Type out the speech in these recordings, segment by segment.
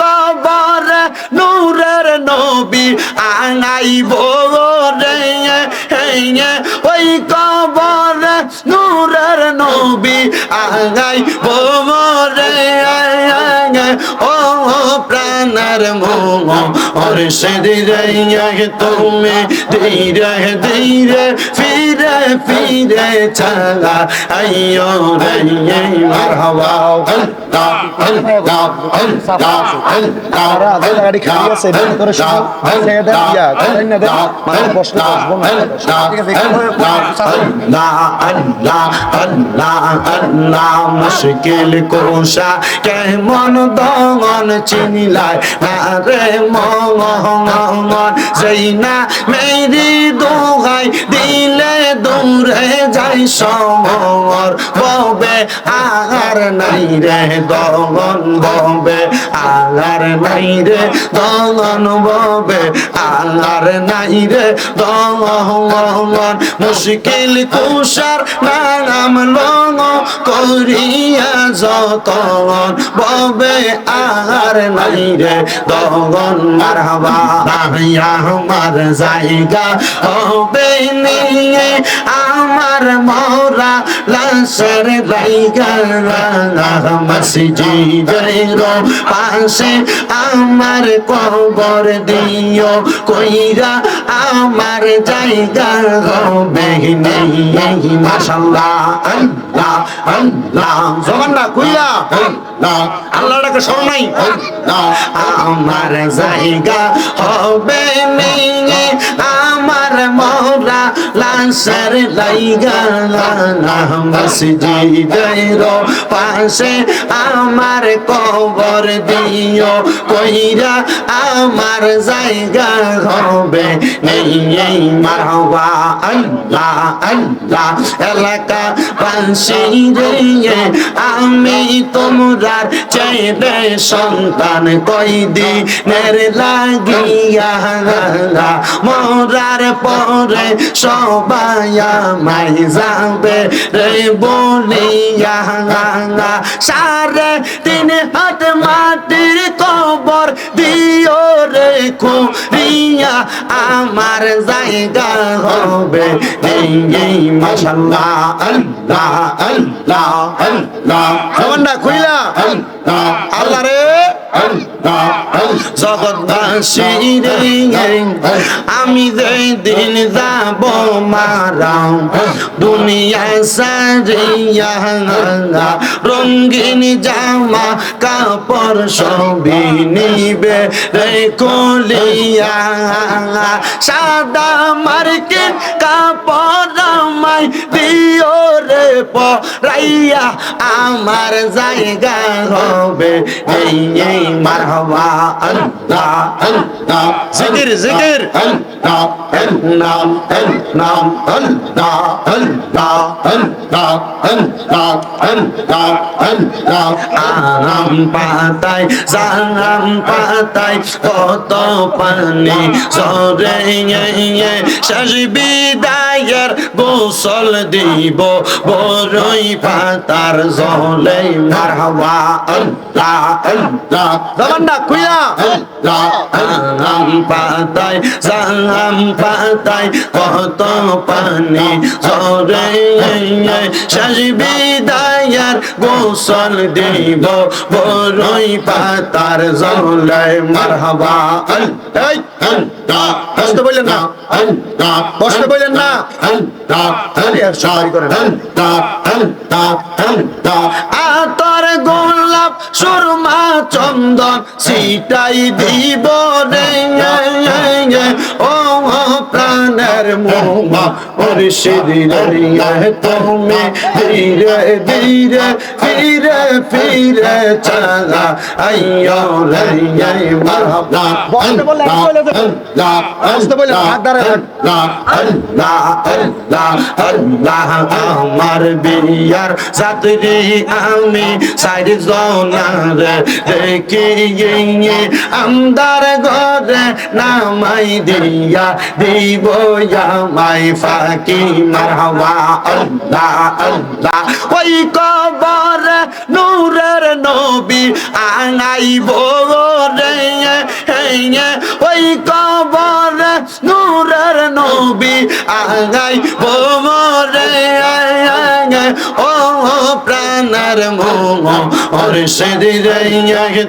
কবর নূরের নবী আনাইব রে। ওই কবর নূরের নবী আনাইব রে। ও প্রাণের আমার মোর সেদিরাইয়া তুমি ধীরে ধীরে ফিরে ফিরে চালা আইয়ো রাইয়ে মারহাবা আল্লাহ আল্লাহ আল্লাহ আল্লাহ আল্লাহ গাড়ি খালি আছে এর করে শুধু ছেড়ে দেন ইয়া করেন না দেন মানে বসলে বসবো না। আল্লাহ আল্লাহ আল্লাহ আল্লাহ মুশকিল কোষা কেমন দমন চিনিলায় মন না মেরি দোহাই দিলে দূরে যাই সমর, ববে আর নাই রে দমন ববে আর নাই রে দমন ববে আর নাই রে দমন মুশকিল কুষার নাম লঙ্গ করিয়া যতন, ববে আর নাই রে দমন মারহাবা। আমার জায়গা হবে নিয়ে আমার মরা লাশের লাইগা মসজিদের পাশে আমার কবর দিও কইরা আমার জায়গা হবে নেই মাশাল্লাহ আল্লাহ আল্লাহ। জবান না। আল্লাহ ডাকে স্মরণ নাই? আমার জায়গা হবে নেই আমার মরা লাশের পাশে আমার কবর দিও, কইরা আমার জায়গা হবে নেই মারবা আল্লাহ আল্লাহ এলাকা আমি তোমরার চেয়ে সন্তান কই লাগিয়া মরার পরে সবাই আমায় যাবে রে বলিয়া সাড়ে তিন হাত মাটির কবর দিও রে খুঁড়িয়া আমার জায়গা হবে এই মাশাল্লাহ আল্লাহ আল্লাহ আল্লাহ। খুইলা। আল্লাহ রে। জগৎবাসী রে আমি যে দিন যাব মারাম দুনিয়া সারিয়া রঙ্গিন জামা কাপড় সবই নিবে রে কলিয়া। সাদা মার্কিন কাপড় রে পরাইয়া আমার জায়গা হবে এই এই মারহাবা আল্লাহ আল্লাহ জিকির জিকির। আল্লাহ। da el na el na el da el da el da el da el da el da আরাম পাতায় জারাম পাতায় কত পানি জরে শেষ বিদায়ের গোসল দিব বড়ই পাতার জলে। মারহাবা আল্লাহ আল্লাহ দামান না কুয়া আল্লাহ আরাম পাতায় জারাম আম পাতায় কত পানি জরে সাজবি দায়ার গোসল দেব বরই পাতার জলে। মারহাবা। কষ্ট বললেন না। কষ্ট বললেন না। আতর গোলাপ সুরমা চন্দন সিটাই দিব রে। ও প্রাণের মোমা মুর্শিদ তুমি ধীরে ধীরে ফিরে ফিরে চলা। আইয়ো রে মারহাবা ধরে দেন। আল্লাহ আল্লাহ আল্লাহ আমার বিয়ার যাত্রী আমি সাইড জনার দেখি আমদার ঘরে নামাই দিয়া দিয়া দিব জামাই ফাকি, মারহাবা, আল্লাহ আল্লাহ। ওই কবর নূরের নবী আনাইব রে ওই কবর নূরের নবী আনাইব রে ও প্রাণার মোহ ওর শরীরে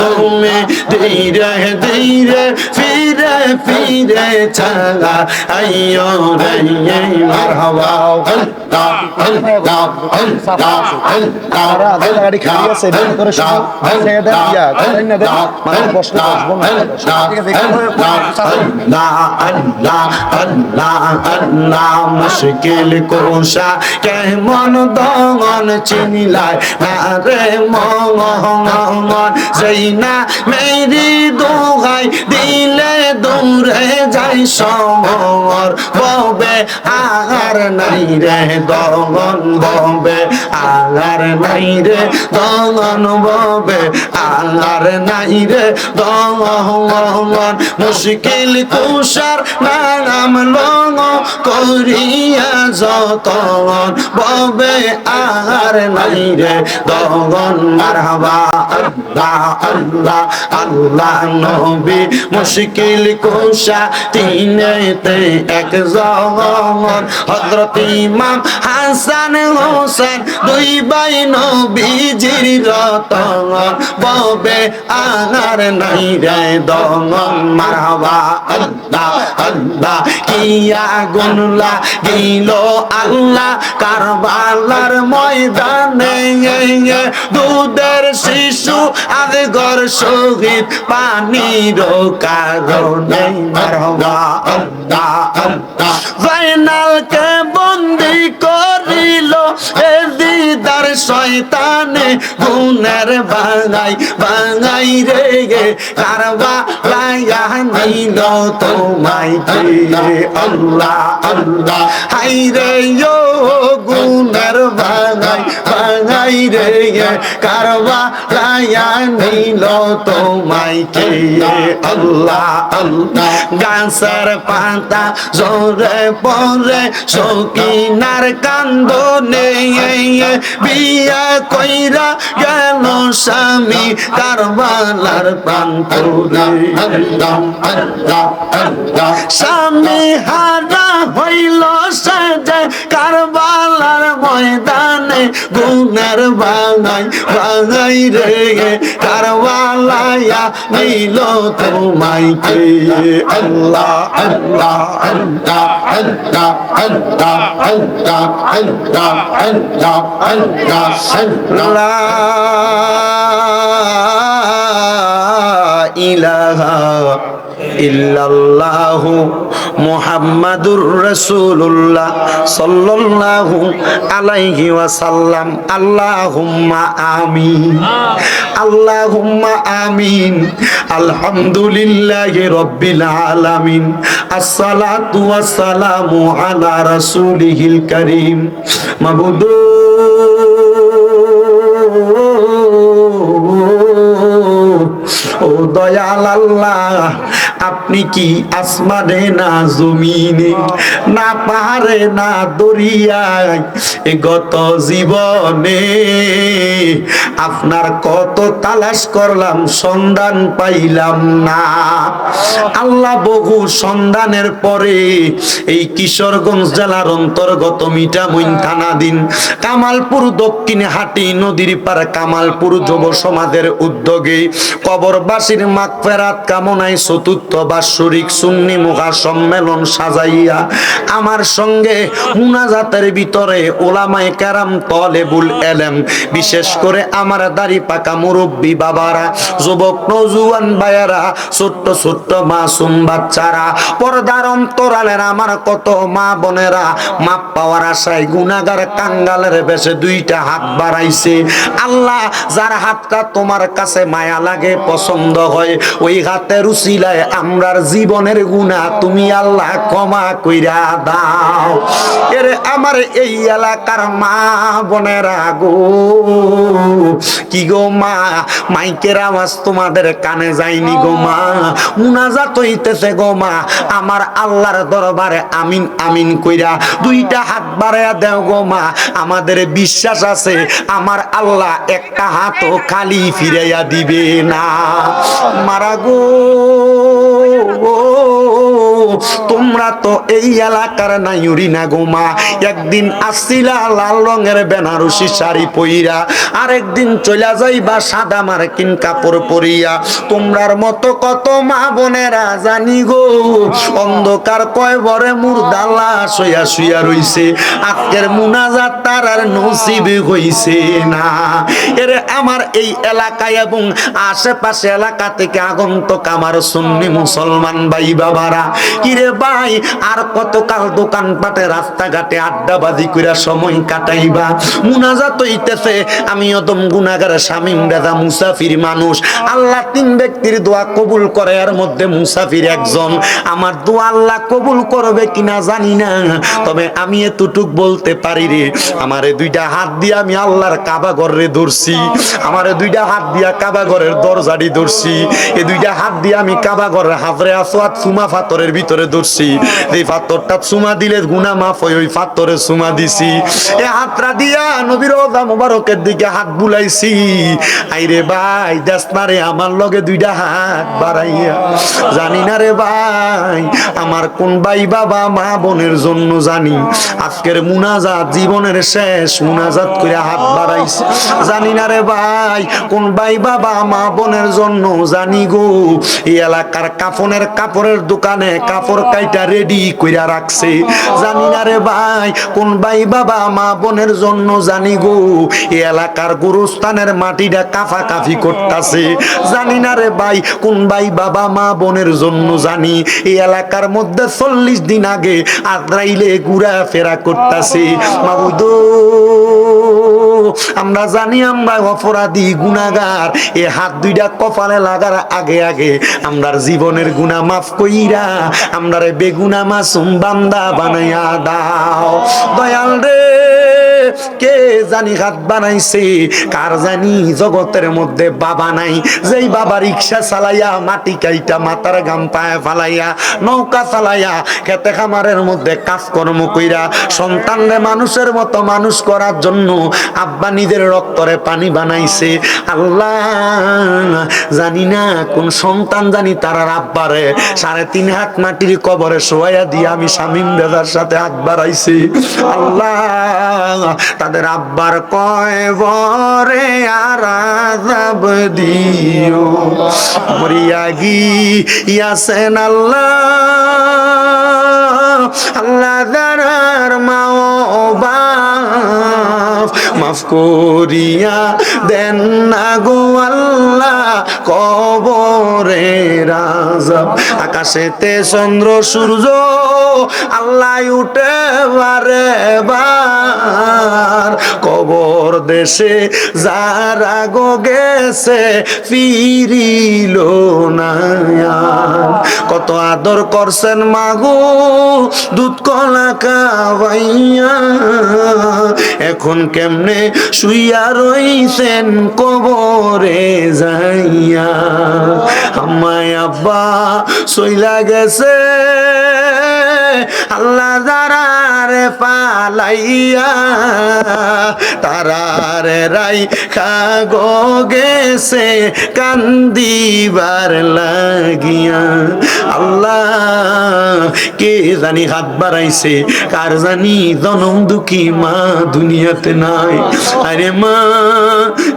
তুমি ধীরে ধীরে ফিরে ফিরে মুশকিল কোষা কেমন দমন চিনিলাই না রে মঙ্গন সেই না। মেরি দোহাই দিলে দৌড়ে যাই সমর ববে আর নাই রে দগন ববে আর নাই রে দগন ববে আর নাই রে দগন মুশকিল কুষার নাম লঙ্গ করিয়া যতন ববে আর নাই রে দগন মারহাবা, আল্লাহ আল্লাহ আল্লাহ নবী, মুশকিল কুষা এক জগন হযরত ইমাম হাসান হোসেন, দুই ভাই নবীজির রতন ববে আর নাই রে দগন মারহাবা, আল্লাহ আল্লাহ কিয়া গুনলা গিল আল্লাহ। কারবালার ময়দানে দুধের শিশু আদগর শহীদ পানির কারণে। আল্লাহ ফাইনালকে বন্দি করিল? এ দিদার শয়তানে গুনের বাঙাই বাঙাই রে গে। কারবা লাইয়া নিল তোমায় কে আল্লাহ আল্লাহ। হাই রে, ও গুনের বাঙাই রে গে কারবা লাইয়া নিল তোমায় কে আল্লাহ আল্লাহ গাছের পাতা জোরে পরে সকিনার কান্দ বিয়া কইরা গেল স্বামী কারবালার প্রান্তরে। স্বামী হারা হইল সাজে কারবালার ময়দানে। গুণের বানাই বানাই রে কারবালায়া নিল তোমাইকে আল্লাহ আল্লাহ আল্লাহ আল্লাহ আল্লাহ আল্লাহ আল্লাহ আল্লাহ আল্লাহ আল্লাহ। ইলাহা ইল্লাল্লাহু মুহাম্মাদুর রাসূলুল্লাহ সাল্লাল্লাহু আলাইহি ওয়াসাল্লাম। আল্লাহুম্মা আমিন। আল্লাহুম্মা আমিন। আলহামদুলিল্লাহি রাব্বিল আলামিন। দয়াল আল্লাহ আপনি কি আসমানে না জমিনে, না পাহাড়ে, না দরিয়ায় গত জীবনে? আপনার কত তালাশ করলাম, সন্ধান পাইলাম না। আল্লাহ বহু সন্ধানের পরে এই কিশোরগঞ্জ জেলার অন্তর্গত মিঠামইন থানাধীন কামালপুর দক্ষিণে হাটি নদীর পার কামালপুর যুব সমাজের উদ্যোগে কবরবাসীর মাগফেরাত কামনায় চতুর্থ বাৎসরিক সুন্নি মুখা সম্মেলন সাজাইয়া আমার সঙ্গে মুনাজাতের ভিতরে ওলামায়ে কেরাম তলেবুল এলেম, বিশেষ করে আমার দাড়ি পাকা মুরব্বী বাবারা, যুবক নজুয়ান ভাইয়ারা, ছোট্ট ছোট্ট মাসুম বাচ্চারা, পর্দার অন্তরালের আমার কত মা বোনেরা, মাপ পাওয়ার আশায় গুনাগার কাঙ্গালের বেশে দুইটা হাত বাড়াইছে। আল্লাহ যার হাতটা তোমার কাছে মায়া লাগে, পছন্দ হয়, ওই হাতের উসিলায় আমরার জীবনের গুণা তুমি আল্লাহ ক্ষমা কইরা দাও। এর আমার এই এলাকার মা বোনেরা গো, কি গো মা? মাইকের আওয়াজ তোমাদের কানে যায়নি গো মা। মুনাজাত হইতেছে গো মা। আমার আল্লাহর দরবারে আমিন আমিন কইরা দুইটা হাত বাড়াইয়া দেও গো মা। আমাদের বিশ্বাস আছে, আমার আল্লাহ একটা হাতও খালি ফিরাইয়া দিবে না। মারা গো। whoa. তোমরা তো এই এলাকার নাইউরি না গোমা একদিন আসছিলা লাল রঙের বেনারসি শাড়ি পইরা, আরেকদিন চলে যাইবা সাদা মার্কিন কাপড় পরিয়া। তোমরার মতো কত মা বোনেরা জানি গো, অন্ধকার কয় বরে মুরদালা শুয়া শুয়া রইছে। আজকের মুনাজাত তার আর নসিব হইছে না। এর আমার এই এলাকায় এবং আশেপাশে এলাকা থেকে আগন্তক আমার সুন্নি মুসলমান ভাই বাবারা কিরে ভাই, আর কতকাল দোকানপাটে, রাস্তাঘাটে আড্ডাবাজি কইরা সময় কাটাইবা? মুনাজাত হইতেছে আমি অদম গুনাগার শামিম বেদা মুসাফির মানুষ। আল্লাহ তিন ব্যক্তির দোয়া কবুল করে, এর মধ্যে মুসাফির একজন। আমার দোয়া আল্লাহ কবুল করবে কিনা জানি না, তবে আমি এতটুক বলতে পারি রে, আমারে দুইটা হাত দিয়ে আমি আল্লাহর কাবা ঘরে ধরছি। আমারে দুইটা হাত দিয়া কাবা ঘরের দরজাটি ধরছি। এই দুইটা হাত দিয়ে আমি কাবা ঘরের হাফরে আসোয়াত সুমা ফাতরের ভিতরে ধরছি। এই ফাতরটা সুমা দিলে গুনা মাফ হয়, ওই ফাতরে সুমা দিছি। এ হাতরা দিয়া নবীর ওদা মোবারকের দিকে হাত বুলাইছি। আইরে ভাই দেশ আমার লগে দুইটা হাত বাড়াইয়া। জানি না রে ভাই, আমার কোন ভাই বাবা, মা বোনের জন্য জানি। আজকের মুনাজাত জীবনের শেষ মুনাজাত করে হাত বাড়াইছে। জানি না রে ভাই, কোন ভাই বাবা, মা বোনের জন্য জানি গো। এই এলাকার কাফনের কাপড়ের দোকানে কাপড় কাইটা রেডি কইরা রাখছে। জানি না রে ভাই, কোন ভাই বাবা, মা বোনের জন্য জানি গো এই এলাকার গুরুস্থানের মাটিটা কাফা কাফি করতাছে। জানি না রে ভাই, কোন ভাই বাবা, মা বোনের জন্য জানি এই এলাকার মধ্যে চল্লিশ দিন আগে আদ্রাইলে ঘুরা ফেরা করতাছে। মাবুদো আমরা জানি আমরা অপরাধী গুণাগার। এ হাত দুইটা কপালে লাগার আগে আগে আমরার জীবনের গুণা মাফ কইরা আমরারে বেগুনা মাসুম বান্দা বানাইয়া দাও। দয়াল রে। কে জানি হাত বানাইছে? কার জানি জগতের মধ্যে বাবা নাই? যেই বাবা রিক্সা চালাইয়া, মাটি কাইটা মাথার গাম পায়ে ফালাইয়া, নৌকা চালাইয়া, খেতে খামারের মধ্যে কাজকর্ম কইরা সন্তানরে মানুষের মতো মানুষ করার জন্য আব্বা নিজের রক্তরে পানি বানাইছে। আল্লাহ জানি না কোন সন্তান জানি তারার আব্বারে। সাড়ে তিন হাত মাটির কবরে শোয়াইয়া দিয়ে আমি স্বামীন দাদার সাথে হাত বাড়াইছি। আল্লাহ তাদের আব্বার কয় বরে আর আজাব দিও। মরিয়া গি ইয়াসেন আল্লাহ। আল্লাহ দারার মাও বাপ মাফ করিয়া দেন না গো আল্লাহ কবরে রাজা আকাশেতে চন্দ্র, সূর্য আল্লাহ উঠে বারে বার। কবর দেশে যারা গো গেছে ফিরিল না। কত আদর করছেন মাগো দুধ কলা কাবাইয়া এখন কেমনে শুইয়া রইছেন কবরে যাইয়া? আমায় আব্বা সইলা গেছে আল্লাহ যারারে পালাইয়া, তারারে রাই খাগো গেছে কান্দিবার লাগিয়া। আল্লাহ, কে জানি হাত বাড়াইছে, কার জানি জনম দুঃখী মা দুনিয়াতে নাই। আরে মা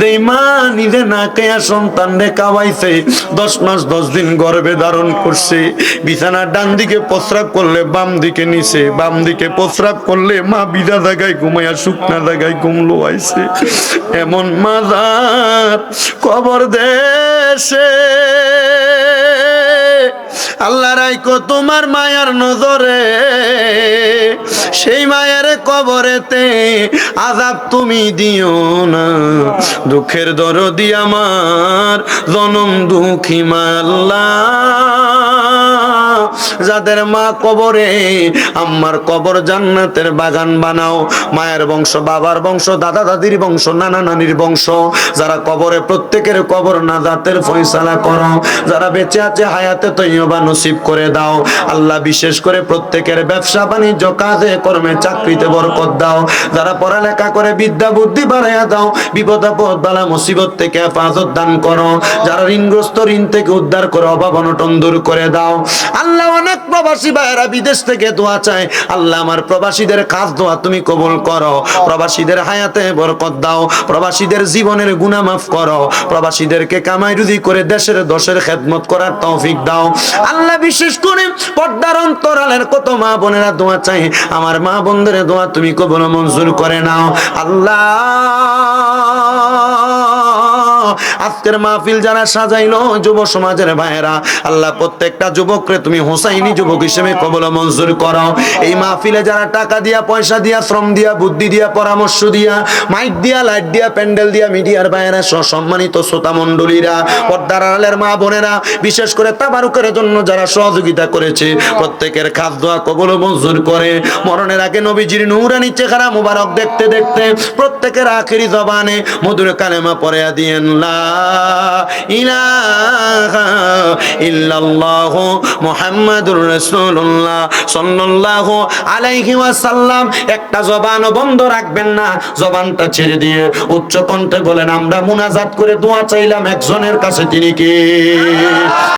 রে মা নিজে না কেয়া সন্তান রে কাবাইছে দশ মাস, দশ দিন গর্ভে ধারণ করছে। বিছানার ডান দিকে প্রস্রাব করলে বাম দিকে নিছে বাম দিকে প্রস্রাব করলে মা বিদা জায়গায় ঘুমাইয়া শুকনা জায়গায় ঘুমলো আইছে এমন মাজার কবর দেশে আল্লাহ রাইকো তোমার মায়ার নজরে। সেই মায়ের কবরেতে আজাব তুমি দিও না। দুঃখের দরদি আমার, জনম দুঃখী মা আল্লাহ যাদের মা কবরে, আম্মার কবর জান্নাতের বাগান বানাও। মায়ের বংশ, বাবার বংশ, দাদা দাদির বংশ, নানা নানির বংশ। যারা কবরে, প্রত্যেকের কবর না জাতের ফয়সালা করো। যারা বেঁচে আছে, হায়াতে তৈবা নসিব করে দাও। আল্লাহ বিশেষ করে প্রত্যেকের ব্যবসা, বাণিজ্য, কাজে, কর্মে, চাকরিতে বরকত দাও। যারা পড়ালেখা করে, বিদ্যা, বুদ্ধি বাড়াইয়া দাও। বিপদ, আপদ, বালা, মুসিবত থেকে হেফাজত দান করো। যারা ঋণগ্রস্ত, ঋণ থেকে উদ্ধার করে, অভাব, অনটন দূর করে দাও। আল্লাহ অনেক প্রবাসী ভাইয়েরা বিদেশ থেকে দোয়া চায়। আল্লাহ আমার প্রবাসীদের কাজ দোয়া তুমি কবুল করো। প্রবাসীদের হায়াতে বরকত দাও। প্রবাসীদের জীবনের গুনাহ মাফ করো। প্রবাসীদেরকে কামাই রুদি করে দেশের দশের খেদমত করার তৌফিক দাও। আল্লাহ বিশেষ করে পর্দার অন্তরালের কত মা বোনেরা দোয়া চাই আমার মা বোনদের দোয়া তুমি কবুল মঞ্জুর করে নাও। আল্লাহ আজকের মাহফিল যারা সাজাইলো যুব সমাজের ভাইয়েরা, আল্লাহ প্রত্যেকটা যুবকরে তুমি হোসাইনি যুবক হিসেবে কবল মঞ্জুর করো এই মাহফিলে যারা টাকা দিয়া, পয়সা দিয়া, শ্রম দিয়া, বুদ্ধি দিয়া, পরামর্শ দিয়া, মাইক দিয়া, লাইট দিয়া, প্যান্ডেল দিয়া মিডিয়ার ভাইয়েরা সম্মানিত শ্রোতা মণ্ডলীরা, পর্দার আড়ালের মা বোনেরা, বিশেষ করে তাবারুকের জন্য যারা সহযোগিতা করেছে, প্রত্যেকের খাস দোয়া কবল মঞ্জুর করে। মরণের আগে নবীজির নূরানি চেহারা মুবারক দেখতে দেখতে প্রত্যেকের আখেরি জবানে মধুর কালেমা পরে দিয়েন। ইল্লাল্লাহ মুহাম্মাদুর একটা জবান বন্ধ রাখবেন না। জবানটা ছেড়ে দিয়ে উচ্চ কণ্ঠে বলেন, আমরা মুনাজাত করে দোয়া চাইলাম একজনের কাছে, তিনি কে?